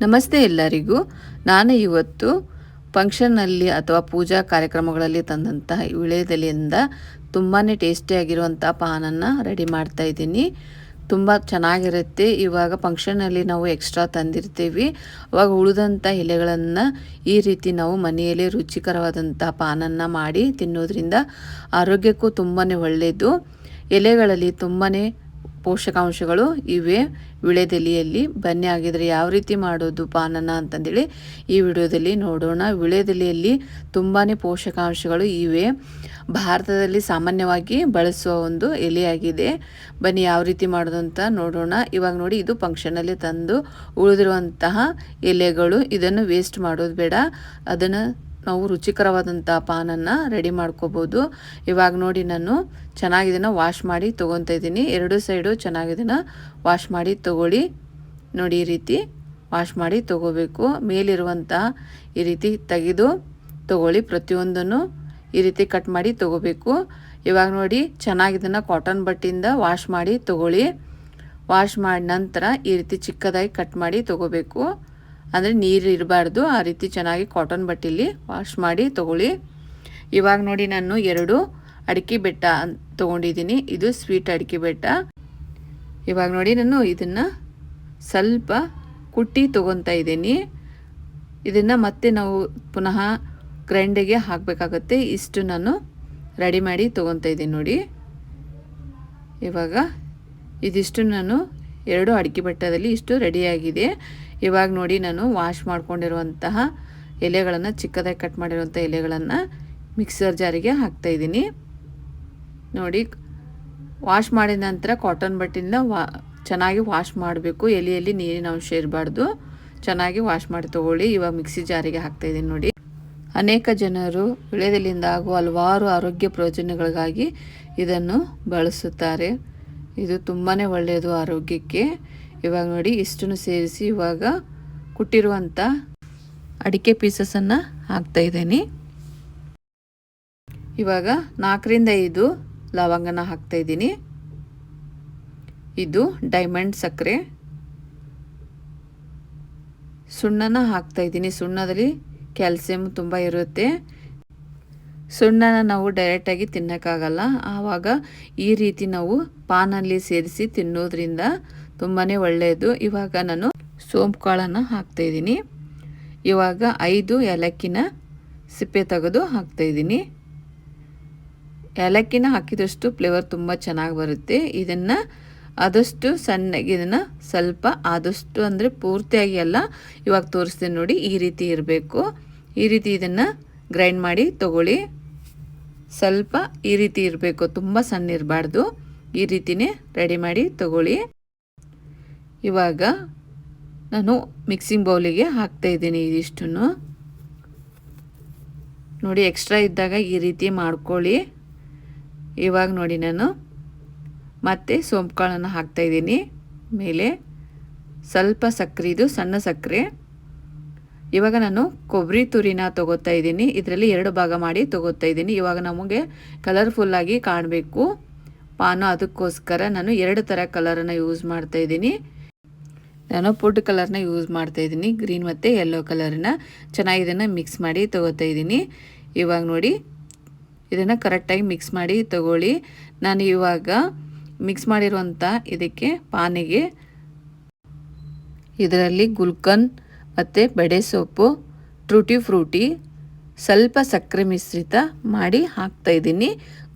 ನಮಸ್ತೆ ಎಲ್ಲರಿಗೂ. ನಾನು ಇವತ್ತು ಫಂಕ್ಷನ್ನಲ್ಲಿ ಅಥವಾ ಪೂಜಾ ಕಾರ್ಯಕ್ರಮಗಳಲ್ಲಿ ತಂದಂತಹ ವಿಳೆದೆಲೆಯಿಂದ ತುಂಬಾ ಟೇಸ್ಟಿಯಾಗಿರುವಂಥ ಪಾನನ್ನು ರೆಡಿ ಮಾಡ್ತಾ ಇದ್ದೀನಿ. ತುಂಬ ಚೆನ್ನಾಗಿರುತ್ತೆ. ಇವಾಗ ಫಂಕ್ಷನಲ್ಲಿ ನಾವು ಎಕ್ಸ್ಟ್ರಾ ತಂದಿರ್ತೀವಿ. ಅವಾಗ ಉಳಿದಂಥ ಎಲೆಗಳನ್ನು ಈ ರೀತಿ ನಾವು ಮನೆಯಲ್ಲೇ ರುಚಿಕರವಾದಂಥ ಪಾನನ್ನು ಮಾಡಿ ತಿನ್ನೋದ್ರಿಂದ ಆರೋಗ್ಯಕ್ಕೂ ತುಂಬಾ ಒಳ್ಳೆಯದು ಎಲೆಗಳಲ್ಲಿ ತುಂಬಾ ಪೋಷಕಾಂಶಗಳು ಇವೆ. ವಿಳೆದೆಲೆಯಲ್ಲಿ ಬನ್ನಿ ಆಗಿದ್ರೆ ಯಾವ ರೀತಿ ಮಾಡೋದು ಪಾನನ ಅಂತಂದೇಳಿ ಈ ವಿಡಿಯೋದಲ್ಲಿ ನೋಡೋಣ. ವಿಳೆದೆಲೆಯಲ್ಲಿ ತುಂಬಾ ಪೋಷಕಾಂಶಗಳು ಇವೆ. ಭಾರತದಲ್ಲಿ ಸಾಮಾನ್ಯವಾಗಿ ಬಳಸುವ ಒಂದು ಎಲೆಯಾಗಿದೆ. ಬನ್ನಿ ಯಾವ ರೀತಿ ಮಾಡೋದು ಅಂತ ನೋಡೋಣ. ಇವಾಗ ನೋಡಿ ಇದು ಫಂಕ್ಷನಲ್ಲಿ ತಂದು ಉಳಿದಿರುವಂತಹ ಎಲೆಗಳು. ಇದನ್ನು ವೇಸ್ಟ್ ಮಾಡೋದು ಬೇಡ. ಅದನ್ನು ನಾವು ರುಚಿಕರವಾದಂಥ ಪಾನನ್ನು ರೆಡಿ ಮಾಡ್ಕೋಬೋದು. ಇವಾಗ ನೋಡಿ ನಾನು ಚೆನ್ನಾಗಿದನ್ನು ವಾಶ್ ಮಾಡಿ ತೊಗೊತಾ ಇದ್ದೀನಿ. ಎರಡು ಸೈಡು ಚೆನ್ನಾಗಿದನ್ನು ವಾಶ್ ಮಾಡಿ ತೊಗೊಳ್ಳಿ. ನೋಡಿ ಈ ರೀತಿ ವಾಶ್ ಮಾಡಿ ತೊಗೋಬೇಕು. ಮೇಲಿರುವಂಥ ಈ ರೀತಿ ತೆಗೆದು ತೊಗೊಳ್ಳಿ. ಪ್ರತಿಯೊಂದನ್ನು ಈ ರೀತಿ ಕಟ್ ಮಾಡಿ ತೊಗೋಬೇಕು. ಇವಾಗ ನೋಡಿ ಚೆನ್ನಾಗಿದನ್ನು ಕಾಟನ್ ಬಟ್ಟಿಯಿಂದ ವಾಶ್ ಮಾಡಿ ತೊಗೊಳ್ಳಿ. ವಾಶ್ ಮಾಡಿ ನಂತರ ಈ ರೀತಿ ಚಿಕ್ಕದಾಗಿ ಕಟ್ ಮಾಡಿ ತೊಗೋಬೇಕು. ಅಂದರೆ ನೀರು ಇರಬಾರ್ದು. ಆ ರೀತಿ ಚೆನ್ನಾಗಿ ಕಾಟನ್ ಬಟ್ಟೆಯಲ್ಲಿ ವಾಶ್ ಮಾಡಿ ತೊಗೊಳ್ಳಿ. ಇವಾಗ ನೋಡಿ ನಾನು ಎರಡು ಅಡಿಕೆ ಬೆಟ್ಟ ತೊಗೊಂಡಿದ್ದೀನಿ. ಇದು ಸ್ವೀಟ್ ಅಡಿಕೆ ಬೆಟ್ಟ. ಇವಾಗ ನೋಡಿ ನಾನು ಇದನ್ನು ಸ್ವಲ್ಪ ಕುಟ್ಟಿ ತೊಗೊತಾ ಇದ್ದೀನಿ. ಇದನ್ನು ಮತ್ತೆ ನಾವು ಪುನಃ ಗ್ರೈಂಡಿಗೆ ಹಾಕಬೇಕಾಗತ್ತೆ. ಇಷ್ಟು ನಾನು ರೆಡಿ ಮಾಡಿ ತೊಗೊತಾ ಇದ್ದೀನಿ ನೋಡಿ. ಇವಾಗ ಇದಿಷ್ಟು ನಾನು ಎರಡು ಅಡಿಕೆ ಬೆಟ್ಟದಲ್ಲಿ ಇಷ್ಟು ರೆಡಿಯಾಗಿದೆ ಇವಾಗ ನೋಡಿ ನಾನು ವಾಶ್ ಮಾಡ್ಕೊಂಡಿರುವಂತಹ ಎಲೆಗಳನ್ನು, ಚಿಕ್ಕದಾಗಿ ಕಟ್ ಮಾಡಿರುವಂಥ ಎಲೆಗಳನ್ನು ಮಿಕ್ಸರ್ ಜಾರಿಗೆ ಹಾಕ್ತಾಯಿದ್ದೀನಿ ನೋಡಿ ವಾಶ್ ಮಾಡಿದ ನಂತರ ಕಾಟನ್ ಬಟ್ಟೆಯಿಂದ ವಾ, ಚೆನ್ನಾಗಿ ವಾಶ್ ಮಾಡಬೇಕು. ಎಲೆಯಲ್ಲಿ ನೀರಿನ ಅಂಶ ಇರಬಾರ್ದು. ಚೆನ್ನಾಗಿ ವಾಶ್ ಮಾಡಿ ತೊಗೊಳ್ಳಿ. ಇವಾಗ ಮಿಕ್ಸಿ ಜಾರಿಗೆ ಹಾಕ್ತಾಯಿದ್ದೀನಿ ನೋಡಿ. ಅನೇಕ ಜನರು ವಿಳೆದೆಲೆಯಿಂದ ಆಗುವ ಹಲವಾರು ಆರೋಗ್ಯ ಪ್ರಯೋಜನಗಳಿಗಾಗಿ ಇದನ್ನು ಬಳಸುತ್ತಾರೆ. ಇದು ತುಂಬಾ ಒಳ್ಳೆಯದು ಆರೋಗ್ಯಕ್ಕೆ. ಇವಾಗ ನೋಡಿ ಇಷ್ಟನ್ನು ಸೇರಿಸಿ ಇವಾಗ ಕುಟ್ಟಿರುವಂಥ ಅಡಿಕೆ ಪೀಸಸನ್ನು ಹಾಕ್ತಾಯಿದ್ದೀನಿ ಇವಾಗ ನಾಲ್ಕರಿಂದ ಐದು ಲವಂಗನ ಹಾಕ್ತಾ ಇದ್ದೀನಿ. ಇದು ಡೈಮಂಡ್ ಸಕ್ಕರೆ. ಸುಣ್ಣನ ಹಾಕ್ತಾ ಇದ್ದೀನಿ. ಸುಣ್ಣದಲ್ಲಿ ಕ್ಯಾಲ್ಸಿಯಂ ತುಂಬ ಇರುತ್ತೆ. ಸುಣ್ಣನ ನಾವು ಡೈರೆಕ್ಟಾಗಿ ತಿನ್ನೋಕ್ಕಾಗಲ್ಲ. ಆವಾಗ ಈ ರೀತಿ ನಾವು ಪಾನಲ್ಲಿ ಸೇರಿಸಿ ತಿನ್ನೋದ್ರಿಂದ ತುಂಬಾ ಒಳ್ಳೆಯದು. ಇವಾಗ ನಾನು ಸೋಂಪು ಕಾಳನ್ನು ಹಾಕ್ತಾಯಿದ್ದೀನಿ ಇವಾಗ ಐದು ಏಲಕ್ಕಿನ ಸಿಪ್ಪೆ ತೆಗೆದು ಹಾಕ್ತಾಯಿದ್ದೀನಿ ಏಲಕ್ಕಿನ ಹಾಕಿದಷ್ಟು ಫ್ಲೇವರ್ ತುಂಬ ಚೆನ್ನಾಗಿ ಬರುತ್ತೆ. ಇದನ್ನು ಆದಷ್ಟು ಸಣ್ಣಗೆ ಇದನ್ನು ಸ್ವಲ್ಪ ಆದಷ್ಟು ಅಂದರೆ ಪೂರ್ತಿಯಾಗಿ ಎಲ್ಲ ಇವಾಗ ತೋರಿಸ್ತೀನಿ ನೋಡಿ, ಈ ರೀತಿ ಇರಬೇಕು. ಈ ರೀತಿ ಇದನ್ನು ಗ್ರೈಂಡ್ ಮಾಡಿ ತಗೊಳ್ಳಿ. ಸ್ವಲ್ಪ ಈ ರೀತಿ ಇರಬೇಕು, ತುಂಬ ಸಣ್ಣ ಇರಬಾರ್ದು. ಈ ರೀತಿನೇ ರೆಡಿ ಮಾಡಿ ತಗೊಳ್ಳಿ. ಇವಾಗ ನಾನು ಮಿಕ್ಸಿಂಗ್ ಬೌಲಿಗೆ ಹಾಕ್ತಾಯಿದ್ದೀನಿ ಇದಿಷ್ಟನ್ನು. ನೋಡಿ ಎಕ್ಸ್ಟ್ರಾ ಇದ್ದಾಗ ಈ ರೀತಿ ಮಾಡ್ಕೊಳ್ಳಿ. ಇವಾಗ ನೋಡಿ ನಾನು ಮತ್ತೆ ಸೋಂಪು ಕಾಳನ್ನು ಹಾಕ್ತಾಯಿದ್ದೀನಿ ಮೇಲೆ ಸ್ವಲ್ಪ ಸಕ್ಕರೆ, ಇದು ಸಣ್ಣ ಸಕ್ಕರೆ. ಇವಾಗ ನಾನು ಕೊಬ್ಬರಿ ತುರಿನ ತೊಗೋತಾ ಇದ್ದೀನಿ. ಇದರಲ್ಲಿ ಎರಡು ಭಾಗ ಮಾಡಿ ತೊಗೋತಾ ಇದ್ದೀನಿ. ಇವಾಗ ನಮಗೆ ಕಲರ್ಫುಲ್ಲಾಗಿ ಕಾಣಬೇಕು. ಪಾನು ಅದಕ್ಕೋಸ್ಕರ ನಾನು ಎರಡು ಥರ ಕಲರನ್ನು ಯೂಸ್ ಮಾಡ್ತಾಯಿದ್ದೀನಿ ನಾನು ಪುಡ್ ಕಲರ್ನ ಯೂಸ್ ಮಾಡ್ತಾ ಇದ್ದೀನಿ. ಗ್ರೀನ್ ಮತ್ತು ಯೆಲ್ಲೋ ಕಲರ್ನ. ಚೆನ್ನಾಗಿ ಇದನ್ನು ಮಿಕ್ಸ್ ಮಾಡಿ ತೊಗೋತಾ ಇದ್ದೀನಿ. ಇವಾಗ ನೋಡಿ, ಇದನ್ನು ಕರೆಕ್ಟಾಗಿ ಮಿಕ್ಸ್ ಮಾಡಿ ತಗೊಳ್ಳಿ. ನಾನು ಇವಾಗ ಮಿಕ್ಸ್ ಮಾಡಿರುವಂಥ ಇದಕ್ಕೆ ಪಾನಿಗೆ ಇದರಲ್ಲಿ ಗುಲ್ಕನ್ ಮತ್ತು ಬೆಡೆ ಸೊಪ್ಪು ಟ್ರೂಟಿ ಫ್ರೂಟಿ ಸ್ವಲ್ಪ ಸಕ್ಕರೆ ಮಿಶ್ರಿತ ಮಾಡಿ ಹಾಕ್ತಾ ಇದ್ದೀನಿ.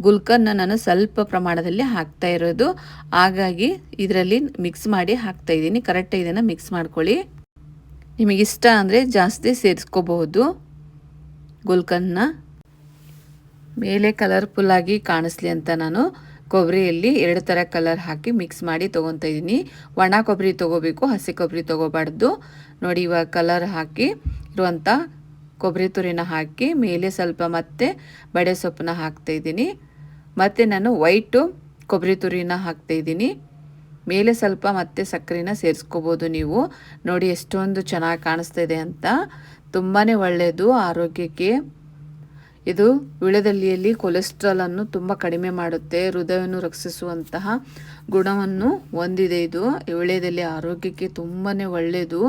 ಗುಲ್ಕನ್ನ ನಾನು ಸ್ವಲ್ಪ ಪ್ರಮಾಣದಲ್ಲಿ ಹಾಕ್ತಾ ಇರೋದು. ಹಾಗಾಗಿ ಇದರಲ್ಲಿ ಮಿಕ್ಸ್ ಮಾಡಿ ಹಾಕ್ತಾ ಇದ್ದೀನಿ. ಕರೆಕ್ಟಾಗಿ ಇದನ್ನು ಮಿಕ್ಸ್ ಮಾಡ್ಕೊಳ್ಳಿ. ನಿಮಗಿಷ್ಟ ಅಂದರೆ ಜಾಸ್ತಿ ಸೇರಿಸ್ಕೋಬಹುದು. ಗುಲ್ಕನ್ನ ಮೇಲೆ ಕಲರ್ಫುಲ್ ಆಗಿ ಕಾಣಿಸ್ಲಿ ಅಂತ ನಾನು ಕೊಬ್ಬರಿಯಲ್ಲಿ ಎರಡು ಥರ ಕಲರ್ ಹಾಕಿ ಮಿಕ್ಸ್ ಮಾಡಿ ತೊಗೊತಾ ಇದ್ದೀನಿ. ಒಣ ಕೊಬ್ಬರಿ ತೊಗೋಬೇಕು, ಹಸಿ ಕೊಬ್ಬರಿ ತೊಗೋಬಾರ್ದು. ನೋಡಿ ಇವಾಗ ಕಲರ್ ಹಾಕಿ ಇರುವಂಥ ಕೊಬ್ಬರಿ ತುರಿನ ಹಾಕಿ, ಮೇಲೆ ಸ್ವಲ್ಪ ಮತ್ತೆ ಬಡೆ ಸೊಪ್ಪನ್ನ ಹಾಕ್ತಾಯಿದ್ದೀನಿ ಮತ್ತು ನಾನು ವೈಟು ಕೊಬ್ಬರಿ ತುರಿನ ಹಾಕ್ತಾಯಿದ್ದೀನಿ ಮೇಲೆ ಸ್ವಲ್ಪ ಮತ್ತೆ ಸಕ್ಕರೆನ ಸೇರಿಸ್ಕೋಬೋದು ನೀವು. ನೋಡಿ ಎಷ್ಟೊಂದು ಚೆನ್ನಾಗಿ ಕಾಣಿಸ್ತಾ ಇದೆ ಅಂತ. ತುಂಬಾ ಒಳ್ಳೆಯದು ಆರೋಗ್ಯಕ್ಕೆ. ಇದು ವಿಳೆದಲ್ಲಿಯಲ್ಲಿ ಕೊಲೆಸ್ಟ್ರಾಲನ್ನು ತುಂಬ ಕಡಿಮೆ ಮಾಡುತ್ತೆ, ಹೃದಯವನ್ನು ರಕ್ಷಿಸುವಂತಹ ಗುಣವನ್ನು ಹೊಂದಿದೆ ಇದು. ವಿಳೆದಲ್ಲಿ ಆರೋಗ್ಯಕ್ಕೆ ತುಂಬಾ ಒಳ್ಳೆಯದು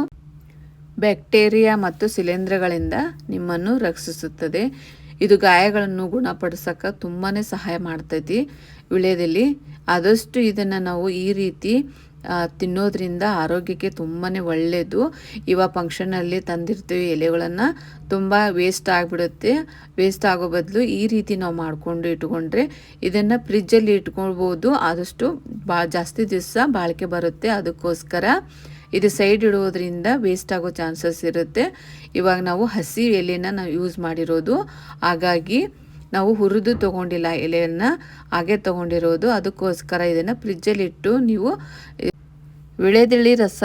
ಬ್ಯಾಕ್ಟೀರಿಯಾ ಮತ್ತು ಶಿಲೀಂಧ್ರಗಳಿಂದ ನಿಮ್ಮನ್ನು ರಕ್ಷಿಸುತ್ತದೆ. ಇದು ಗಾಯಗಳನ್ನು ಗುಣಪಡಿಸೋಕೆ ತುಂಬಾ ಸಹಾಯ ಮಾಡ್ತೈತಿ ವಿಳೆದಲ್ಲಿ ಆದಷ್ಟು ಇದನ್ನು ನಾವು ಈ ರೀತಿ ತಿನ್ನೋದ್ರಿಂದ ಆರೋಗ್ಯಕ್ಕೆ ತುಂಬಾ ಒಳ್ಳೆಯದು ಇವ ಫಂಕ್ಷನಲ್ಲಿ ತಂದಿರ್ತೀವಿ ಎಲೆಗಳನ್ನು, ತುಂಬ ವೇಸ್ಟ್ ಆಗಿಬಿಡುತ್ತೆ. ವೇಸ್ಟ್ ಆಗೋ ಬದಲು ಈ ರೀತಿ ನಾವು ಮಾಡಿಕೊಂಡು ಇಟ್ಕೊಂಡ್ರೆ ಇದನ್ನು ಫ್ರಿಜ್ಜಲ್ಲಿ ಇಟ್ಕೊಳ್ಬೋದು. ಆದಷ್ಟು ಬಾ, ಜಾಸ್ತಿ ದಿವಸ ಬಾಳಿಕೆ ಬರುತ್ತೆ. ಅದಕ್ಕೋಸ್ಕರ ಇದು ಸೈಡ್ ಇಡೋದ್ರಿಂದ ವೇಸ್ಟ್ ಆಗೋ ಚಾನ್ಸಸ್ ಇರುತ್ತೆ. ಇವಾಗ ನಾವು ಹಸಿ ಎಲೆನ ನಾವು ಯೂಸ್ ಮಾಡಿರೋದು. ಹಾಗಾಗಿ ನಾವು ಹುರಿದು ತೊಗೊಂಡಿಲ್ಲ ಎಲೆಯನ್ನು, ಹಾಗೆ ತೊಗೊಂಡಿರೋದು. ಅದಕ್ಕೋಸ್ಕರ ಇದನ್ನು ಫ್ರಿಜ್ಜಲ್ಲಿಟ್ಟು ನೀವು ವಿಳೆದೆಳ್ಳಿ ರಸ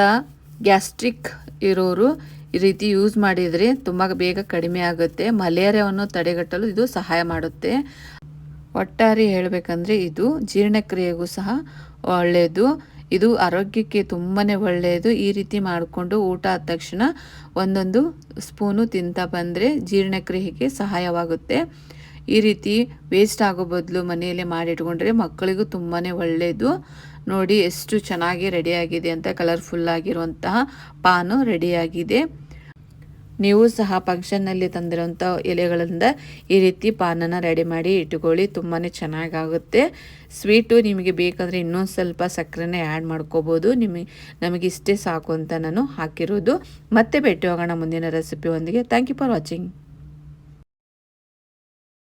ಗ್ಯಾಸ್ಟ್ರಿಕ್ ಇರೋರು ಈ ರೀತಿ ಯೂಸ್ ಮಾಡಿದರೆ ತುಂಬ ಬೇಗ ಕಡಿಮೆ ಆಗುತ್ತೆ. ಮಲೇರಿಯಾವನ್ನು ತಡೆಗಟ್ಟಲು ಇದು ಸಹಾಯ ಮಾಡುತ್ತೆ. ಒಟ್ಟಾರೆ ಹೇಳಬೇಕಂದ್ರೆ ಇದು ಜೀರ್ಣಕ್ರಿಯೆಗೂ ಸಹ ಒಳ್ಳೆಯದು ಇದು ಆರೋಗ್ಯಕ್ಕೆ ತುಂಬಾ ಒಳ್ಳೆಯದು ಈ ರೀತಿ ಮಾಡಿಕೊಂಡು ಊಟ ಆದ ತಕ್ಷಣ ಒಂದೊಂದು ಸ್ಪೂನು ತಿಂತಾ ಬಂದರೆ ಜೀರ್ಣಕ್ರಿಯೆಗೆ ಸಹಾಯವಾಗುತ್ತೆ. ಈ ರೀತಿ ವೇಸ್ಟ್ ಆಗೋ ಬದಲು ಮನೆಯಲ್ಲೇ ಮಾಡಿಟ್ಕೊಂಡ್ರೆ ಮಕ್ಕಳಿಗೂ ತುಂಬಾ ಒಳ್ಳೆಯದು ನೋಡಿ, ಎಷ್ಟು ಚೆನ್ನಾಗಿ ರೆಡಿಯಾಗಿದೆ ಅಂತ, ಕಲರ್ಫುಲ್ ಆಗಿರುವಂತಹ ಪಾನು ರೆಡಿಯಾಗಿದೆ ನೀವು ಸಹ ಫಂಕ್ಷನ್ನಲ್ಲಿ ತಂದಿರುವಂಥ ಎಲೆಗಳಿಂದ ಈ ರೀತಿ ಪಾನನ್ನು ರೆಡಿ ಮಾಡಿ ಇಟ್ಕೊಳ್ಳಿ ತುಂಬಾ ಚೆನ್ನಾಗಾಗುತ್ತೆ. ಸ್ವೀಟು ನಿಮಗೆ ಬೇಕಾದರೆ ಇನ್ನೊಂದು ಸ್ವಲ್ಪ ಸಕ್ಕರೆನ ಆ್ಯಡ್ ಮಾಡ್ಕೋಬೋದು. ನಿಮಗೆ ನಮಗೆ ಇಷ್ಟೇ ಸಾಕು ಅಂತ ನಾನು ಹಾಕಿರೋದು. ಮತ್ತೆ ಭೇಟಿ ಹೋಗೋಣ ಮುಂದಿನ ರೆಸಿಪಿಯೊಂದಿಗೆ ಥ್ಯಾಂಕ್ ಯು ಫಾರ್ ವಾಚಿಂಗ್